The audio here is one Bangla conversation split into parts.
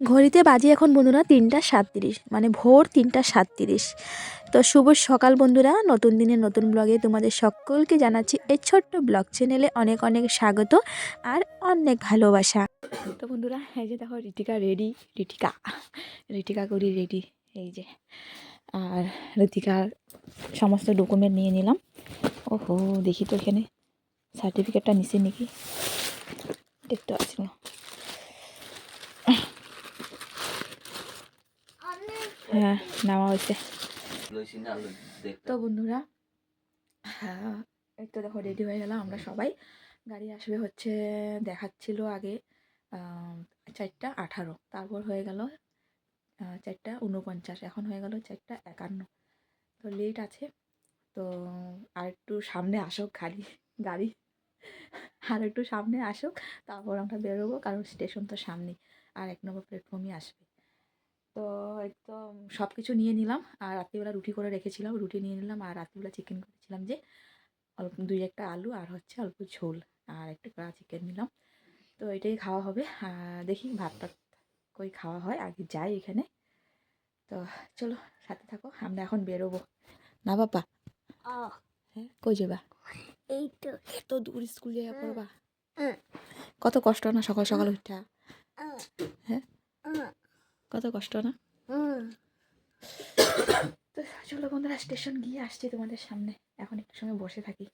ঘড়িতে বাজে এখন বন্ধুরা তিনটা সাতত্রিশ মানে ভোর তিনটা সাতত্রিশ। তো শুভ সকাল বন্ধুরা, নতুন দিনের নতুন ব্লগে তোমাদের সকলকে জানাচ্ছি এই ছোট্ট ব্লগ চ্যানেলে অনেক অনেক স্বাগত আর অনেক ভালোবাসা। তো বন্ধুরা, এই যে দেখো রিটিকা রেডি রিটিকা রিটিকা করি রেডি এই যে। আর রিতিকার সমস্ত ডকুমেন্ট নিয়ে নিলাম। ওহো, দেখি তো এখানে সার্টিফিকেটটা নিছে নাকি। দেখতে পাচ্ছি না। হ্যাঁ হয়েছে। তো বন্ধুরা হ্যাঁ তো দেখো রেডি হয়ে গেলাম আমরা সবাই। গাড়ি আসবে হচ্ছে, দেখাচ্ছিল আগে চারটা আঠারো। তারপর হয়ে গেল চারটা উনপঞ্চাশ। এখন হয়ে গেল চারটা একান্ন। তো লেট আছে, তো আর একটু সামনে আসুক গাড়ি গাড়ি। আর একটু সামনে আসুক, তারপর আমরা বেরোবো, কারণ স্টেশন তো সামনে আর এক নম্বর প্ল্যাটফর্মই আসবে। তো একদম সব কিছু নিয়ে নিলাম। আর রাত্রিবেলা রুটি করে রেখেছিলাম রুটি নিয়ে নিলাম। আর রাত্রিবেলা চিকেন করেছিলাম যে অল্প দুই একটা আলু আর হচ্ছে অল্প ঝোল আর একটু কড়া চিকেন নিলাম। তো এটাই খাওয়া হবে। আর দেখি ভাত টাত কই খাওয়া হয়। আগে যাই এখানে। তো চলো সাথে থাকো। আমরা এখন বেরোবো। না বাবা? হ্যাঁ কই যাবা? এই তো। এত দূর স্কুল যাওয়া পড়বা। কত কষ্ট না সকাল সকাল উঠা। হুম, কত কষ্ট, না। তো চলো বন্ধুরা স্টেশন গিয়ে আসছি তোমাদের সামনে। এখন একটু সময় বসে থাকি।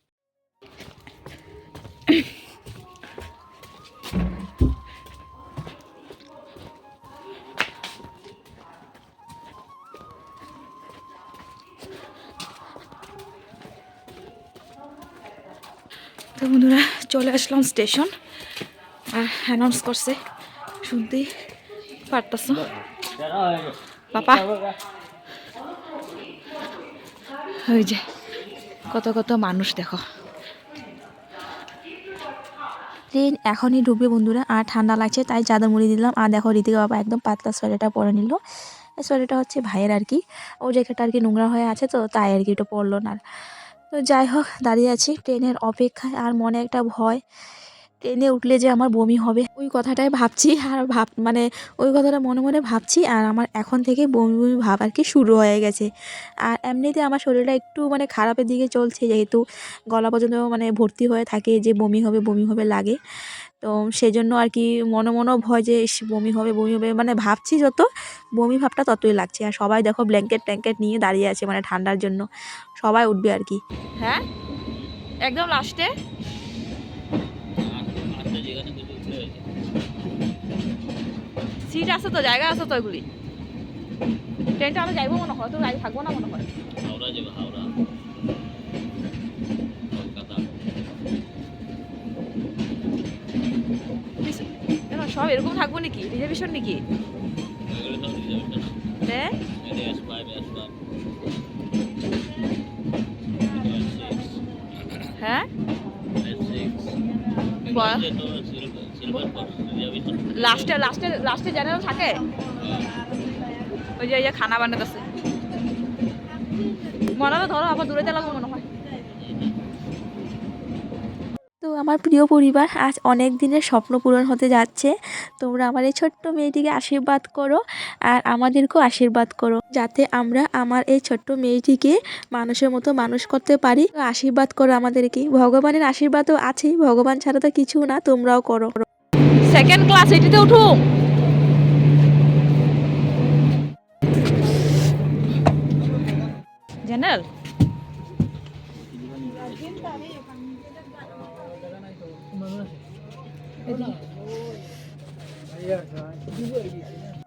তো বন্ধুরা, চলে আসলাম স্টেশন আর অ্যানাউন্স করছে। শুনতেই পারতাছ? পাপা। ওই যে কত কত মানুষ দেখো। ট্রেন এখনই ঢুকবে বন্ধুরা আর ঠান্ডা লাগছে তাই চাদর মুড়ি দিলাম। আর দেখো ঋতিকা বাবা একদম পাতলা সোয়েটারটা পরে নিল। সোয়েটারটা হচ্ছে ভাইয়ের আর কি। ও জ্যাকেটটা আর কি নোংরা হয়ে আছে তো তাই আর কি ওটা পরলো না। আর। তো যাই হোক দাঁড়িয়ে আছি ট্রেনের অপেক্ষায় আর মনে একটা ভয় ট্রেনে উঠলে যে আমার বমি হবে, ওই কথাটাই ভাবছি। আর ভাব মানে ওই কথাটা মনে মনে ভাবছি, আর আমার এখন থেকে বমি বমি ভাব আর কি শুরু হয়ে গেছে। আর এমনিতে আমার শরীরটা একটু মানে খারাপের দিকে চলছে, যেহেতু গলা পর্যন্ত মানে ভর্তি হয়ে থাকে যে বমি হবে বমি হবে লাগে। তো সেজন্য আর কি মনে মনে ভয় যে বমি হবে বমি হবে মানে ভাবছি যত, বমি ভাবটা ততই লাগছে। আর সবাই দেখো ব্ল্যাঙ্কেট ট্যাঙ্কেট নিয়ে দাঁড়িয়ে আছে মানে ঠান্ডার জন্য। সবাই উঠবে আর কি। হ্যাঁ? একদম লাস্টে সিট আছে তো জায়গা আছে তো ওইগুলি ট্রেনটা আমরা যাইবো মনে হয় তো গাড়ি থাকব না মনে হয়? হাওড়া যাবে হাওড়া। সব এরকম থাকব নাকি? রিজার্ভেশন নাকি? ওয়ান হ্যাঁ? লাস্টে লাস্টে লাস্টে জেনারেল থাকে। ওই যে খানা বানাতেছে মনে হয় ধরো, আবার দূরে লাগবে মনে হয়। তো আমার প্রিয় পরিবার, আজ অনেক দিনের স্বপ্ন পূরণ হতে যাচ্ছে। তোমরা আমার এই ছোট্ট মেয়েটিকে আশীর্বাদ করো আর আমাদেরকেও আশীর্বাদ করো, যাতে আমরা আমার এই ছোট্ট মেয়েটিকে মানুষের মতো মানুষ করতে পারি। আশীর্বাদ করো আমাদেরকে। ভগবানের আশীর্বাদও আছেই। ভগবান ছাড়া তো কিছু না, তোমরাও করো। সেকেন্ড ক্লাস এটিতে উঠো জেনারেল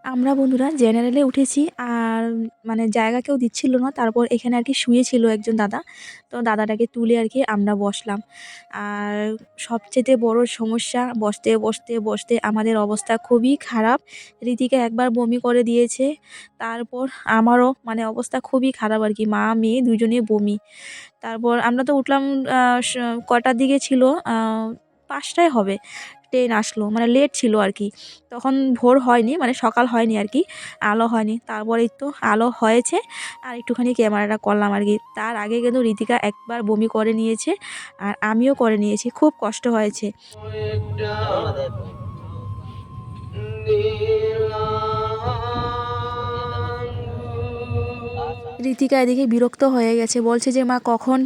আমরা বন্ধুরা জেনারেলে উঠেছি আর মানে জায়গা কেউ দিচ্ছিল না, তারপর এখানে আর কি শুয়েছিল একজন দাদা। তো দাদাটাকে তুলে আর কি আমরা বসলাম। আর সবচেয়ে বড় সমস্যা, বসতে বসতে বসতে আমাদের অবস্থা খুবই খারাপ। রীতিকে একবার বমি করে দিয়েছে, তারপর আমারও মানে অবস্থা খুবই খারাপ আর কি। মা, মেয়ে দুজনে বমি। তারপর আমরা তো উঠলাম কটার দিকে ছিল? পাঁচটায় হবে। ট্রেন আসলো মানে লেট ছিল আর কি তখন ভোর হয়নি মানে সকাল হয়নি আর কি আলো হয়নি। তারপরেই তো আলো হয়েছে আর একটুখানি ক্যামেরাটা করলাম আর কি তার আগে কিন্তু ঋতিকা একবার বমি করে নিয়েছে আর আমিও করে নিয়েছি খুব কষ্ট হয়েছে। ঋতিকা এদিকে বিরক্ত হয়ে গেছে বলছে যে মা কখন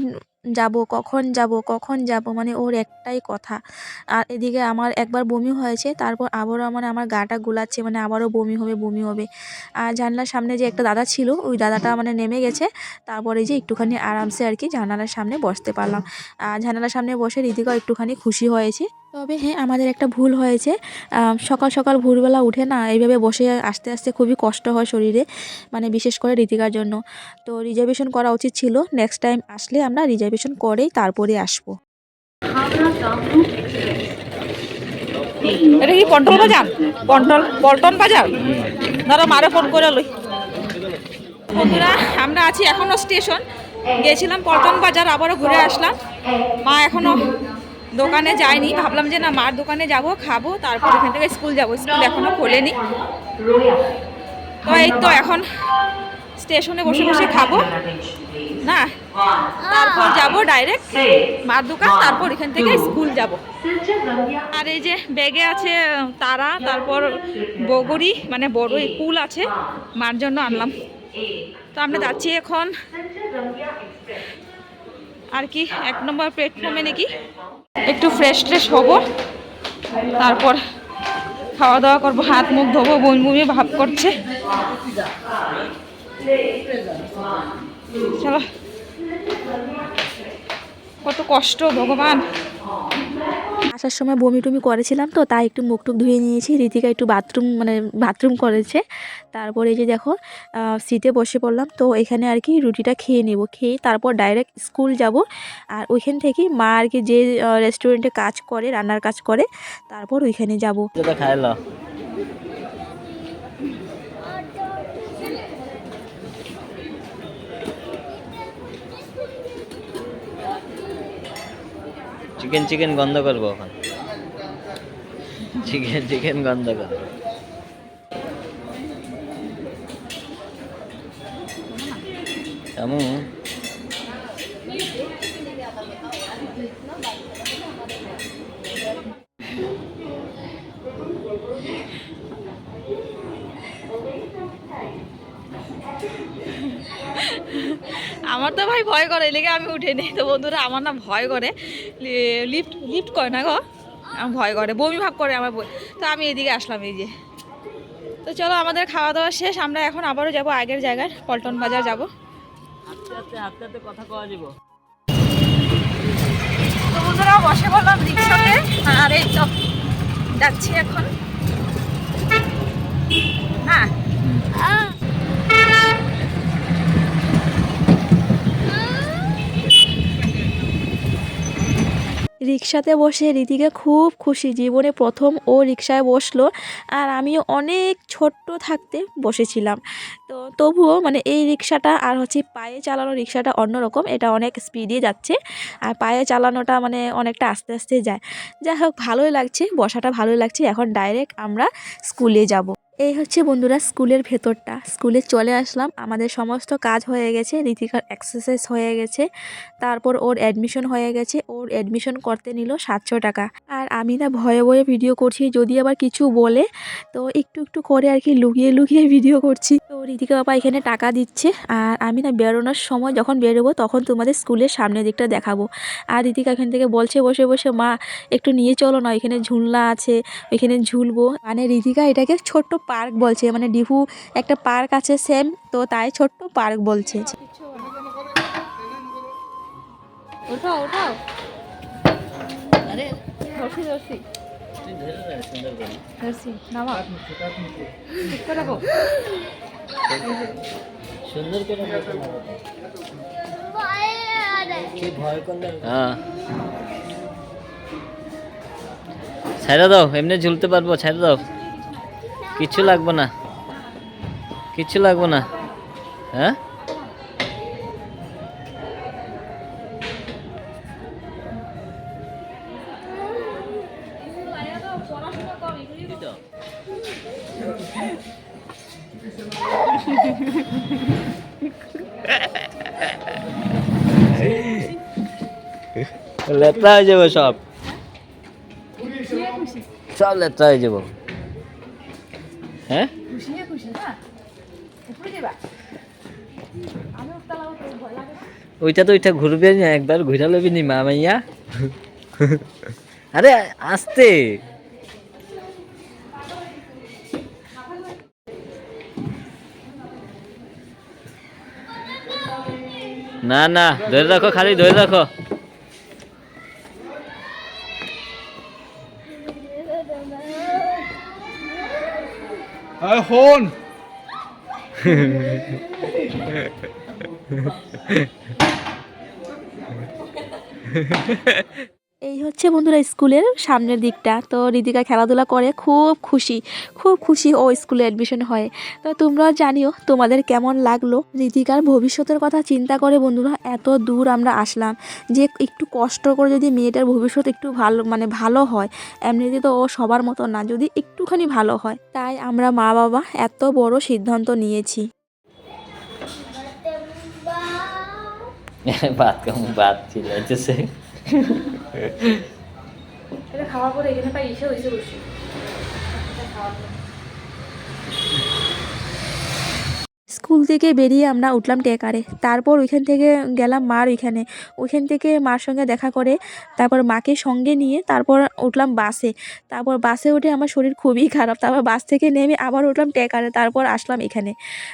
যাব, কখন যাব কখন যাব মানে ওর একটাই কথা। আর এদিকে আমার একবার বমি হয়েছে, তারপর আবারও মানে আমার গাটা গোলাচ্ছে মানে আবারও বমি হবে বমি হবে। আর জানলার সামনে যে একটা দাদা ছিল, ওই দাদাটা মানে নেমে গেছে। তারপরে যে একটুখানি আরামসে আর কি জানালার সামনে বসতে পারলাম। আর জানালার সামনে বসে রীতিকা একটুখানি খুশি হয়েছে। তবে হ্যাঁ আমাদের একটা ভুল হয়েছে। সকাল সকাল ভোরবেলা উঠে না এইভাবে বসে আস্তে আস্তে খুবই কষ্ট হয় শরীরে মানে বিশেষ করে রীতিকার জন্য। তো রিজার্ভেশন করা উচিত ছিল। নেক্সট টাইম আসলে আমরা রিজার্ভেশন করেই তারপরে আসব। এটা কি পন্টল বাজার? পন্টল পল্টন বাজার? ধরো মারে ফোন করে লই। বন্ধুরা, আমরা আছি এখনও স্টেশন। গেছিলাম পল্টন বাজার, আবারও ঘুরে আসলাম। মা এখনও দোকানে যাইনি, ভাবলাম যে না, মার দোকানে যাব, খাব, তারপর এখান থেকে স্কুল যাব। স্কুল এখনও খোলেনি। তো এই তো এখন স্টেশনে বসে বসে খাব। না, তারপর যাব ডাইরেক্ট মার দোকান, তারপর এখান থেকে স্কুল যাব। আর এই যে ব্যাগে আছে তারা, তারপর বগরি মানে বড় কুল আছে, মার জন্য আনলাম। তো আমরা যাচ্ছি এখন। আর কি, এক নম্বর প্ল্যাটফর্মে নাকি? একটু ফ্রেশ ট্রেশ হব, তারপর খাওয়া দাওয়া করব, হাত মুখ ধোবো বমি ভাব করছে। চলো। কত কষ্ট, ভগবান। আসার সময় বমি টমি করেছিলাম তো, তাই একটু মুখ টুক ধুয়ে নিয়েছি। রীতিকা একটু বাথরুম মানে বাথরুম করেছে। তারপরে এই যে দেখো সিটে বসে পড়লাম, তো এখানে আর কি রুটিটা খেয়ে নেব। খেয়ে তারপর ডাইরেক্ট স্কুল যাব। আর ওইখান থেকেই মা আর কি যে রেস্টুরেন্টে কাজ করে, রান্নার কাজ করে, তারপর ওইখানে যাব। চিকেন চিকেন গন্ধ করব এখন। চিকেন চিকেন গন্ধ করব। কেমন আমার তো ভাই ভয় করে লেগে আমি উঠে নিই। তো বন্ধুরা আমার না ভয় করে। লিফট লিফট করে না গো। আমার ভয় করে বমি ভাব করে আমার বই তো আমি এদিকে আসলাম এই যে। তো চলো আমাদের খাওয়া দাওয়া শেষ। আমরা এখন আবারও যাব আগের জায়গায় পল্টন বাজার যাব। তো বন্ধুরা বসে বললাম রিক্সাতে। আর এই তো যাচ্ছি এখন। হ্যাঁ। রিক্সাতে বসে রীতিকে খুব খুশি। জীবনে প্রথম ও রিক্সায় বসল আর আমি অনেক ছোট্ট থাকতে বসেছিলাম। তো তবুও মানে এই রিক্সাটা আর হচ্ছে পায়ে চালানো রিক্সাটা অন্যরকম। এটা অনেক স্পিডে যাচ্ছে আর পায়ে চালানোটা মানে অনেকটা আস্তে আস্তে যায়। যাই হোক, ভালোই লাগছে, বসাটা ভালোই লাগছে। এখন ডাইরেক্ট আমরা স্কুলে যাব। এই হচ্ছে বন্ধুরা স্কুলের ভেতরটা। স্কুলে চলে আসলাম। আমাদের সমস্ত কাজ হয়ে গেছে। রীতিকার এক্সারসাইজ হয়ে গেছে। তারপর ওর অ্যাডমিশন হয়ে গেছে। ওর অ্যাডমিশন করতে নিল সাতশো টাকা। আর আমি না ভয়ে ভয়ে ভিডিও করছি। যদি আবার কিছু বলে, তো একটু একটু করে আর কি লুকিয়ে লুকিয়ে ভিডিও করছি। তো রীতিকা বাবা এখানে টাকা দিচ্ছে। আর আমি না বেরোনোর সময় যখন বেরোবো, তখন তোমাদের স্কুলের সামনের দিকটা দেখাবো। আর রীতিকা এখান থেকে বলছে, বসে বসে, মা, একটু নিয়ে চলো না। এখানে ঝুলনা আছে। ওইখানে ঝুলবো। মানে রীতিকা এটাকে ছোট্ট পার্ক বলছে মানে ডিহু একটা পার্ক আছে সেম তো তাই ছোট্ট পার্ক বলছে। ওঠাও আরে ধরছি ধরছি সুন্দর করে হ্যাঁ। ছেড়ে দাও এমনি ঝুলতে পারব ছেড়ে দাও। কিচ্ছু লাগবে না। কিচ্ছু লাগবে না। হ্যাঁ? লেট্রা হয়ে যাবে সব। সব লেট্রা হয়ে যাব। হ্যাঁ? ওইটা তো ওইটা ঘুরবে না একবার ঘুরা লবি নি মা মাইয়া। আরে আসতে। না না ধরে রাখো খালি ধরে রাখো। এখন এই হচ্ছে বন্ধুরা স্কুলের সামনের দিকটা। তো রিদিকা খেলাধুলা করে খুব খুশি খুব খুশি ও স্কুলে অ্যাডমিশন হয়। তো তোমরাও জানিও তোমাদের কেমন লাগল? রিদিকার ভবিষ্যতের কথা চিন্তা করে বন্ধুরা এত দূর আমরা আসলাম যে একটু কষ্ট করে যদি মেয়েটার ভবিষ্যৎ একটু ভালো মানে ভালো হয় এমনিতে তো ও সবার মতো না যদি একটুখানি ভালো হয়। তাই আমরা মা বাবা এত বড় সিদ্ধান্ত নিয়েছি। বাদ কেমন বাদ চিল্লাইতেছে এটা খাওয়ার পরে এখানে পাই এসে হয়েছে বসে। স্কুল থেকে বেরিয়ে আমরা উঠলাম টেকারে তারপর ওইখান থেকে গেলাম মার ওইখানে। ওইখান থেকে মার সঙ্গে দেখা করে, তারপর মাকে সঙ্গে নিয়ে তারপর উঠলাম বাসে। তারপর বাসে উঠে আমার শরীর খুবই খারাপ। তারপর বাস থেকে নেমে আবার উঠলাম টেকারে তারপর আসলাম এখানে।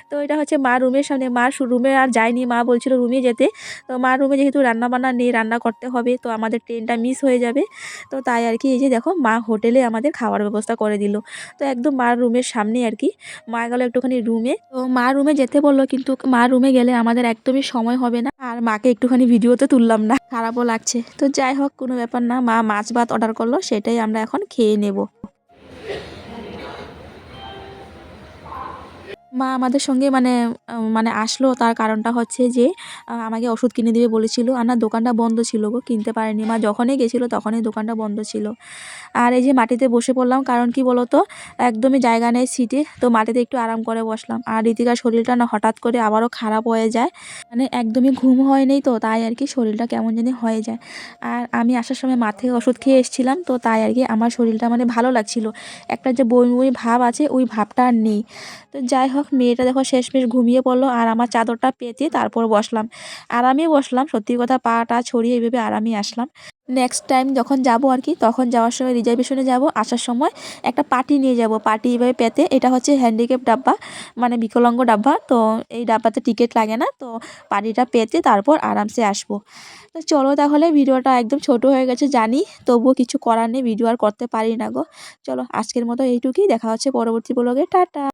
তো এটা হচ্ছে মা রুমের সামনে। মার রুমে আর যায়নি। মা বলছিল রুমে যেতে। তো মার রুমে যেহেতু রান্না বান্না নেই, রান্না করতে হবে, তো আমাদের ট্রেনটা মিস হয়ে যাবে। তো তাই আর কি, এই যে দেখো, মা হোটেলে আমাদের খাওয়ার ব্যবস্থা করে দিল। তো একদম মার রুমের সামনে আর কি। মা গেল একটুখানি রুমে। তো মা রুমে যেতে বলল, কিন্তু মা রুমে গেলে আমাদের একদমই সময় হবে না। আর মাকে একটুখানি ভিডিওতে তুললাম না। খারাপও লাগছে। তো যাই হোক, কোনো ব্যাপার না, মা মাছ ভাত অর্ডার করল, সেটাই আমরা এখন খেয়ে নেব। মা আমাদের সঙ্গে মানে মানে আসলো। তার কারণটা হচ্ছে যে আমাকে ওষুধ কিনে দিবে বলেছিল। আর না, দোকানটা বন্ধ ছিল গো, কিনতে পারেনি। মা যখনই গেছিল, তখনই দোকানটা বন্ধ ছিল। আর এই যে মাটিতে বসে পড়লাম, কারণ কি বলতো, একদমই জায়গা নেই সিটে। তো মাটিতে একটু আরাম করে বসলাম। আর রীতিকার শরীরটা না হঠাৎ করে আবারও খারাপ হয়ে যায়। মানে একদমই ঘুম হয় নেই তো, তাই আর কি শরীরটা কেমন জানি হয়ে যায়। আর আমি আসার সময় মা থেকে ওষুধ খেয়ে এসেছিলাম, তো তাই আর কি আমার শরীরটা মানে ভালো লাগছিল। একটা যে বই বই ভাব আছে, ওই ভাবটা আর নেই। তো যাই হোক, মেয়েটা দেখো শেষমেশ ঘুমিয়ে পড়ল আর আমার চাদরটা পেতে তারপর বসলাম। আরামে বসলাম, সত্যি কথা পাটা ছড়িয়ে এইভাবে আরামে আসলাম। নেক্সট টাইম যখন যাব আর কি, তখন যাওয়ার সময় রিজার্ভেশনে যাব, আসার সময় একটা পার্টি নিয়ে যাব। পার্টি এভাবে পেতে, এটা হচ্ছে হ্যান্ডিক্যাপ ডাব্বা মানে বিকলাঙ্গ ডাব্বা। তো এই ডাব্বাতে টিকিট লাগে না, তো পার্টিটা পেতে তারপর আরামসে আসব। তো চলো তাহলে ভিডিওটা একদম ছোট হয়ে গেছে জানি, তবুও কিছু করার নেই ভিডিও আর করতে পারি না গো। চলো আজকের মতো এইটুকুই, দেখা হচ্ছে পরবর্তী ব্লগে টাটা!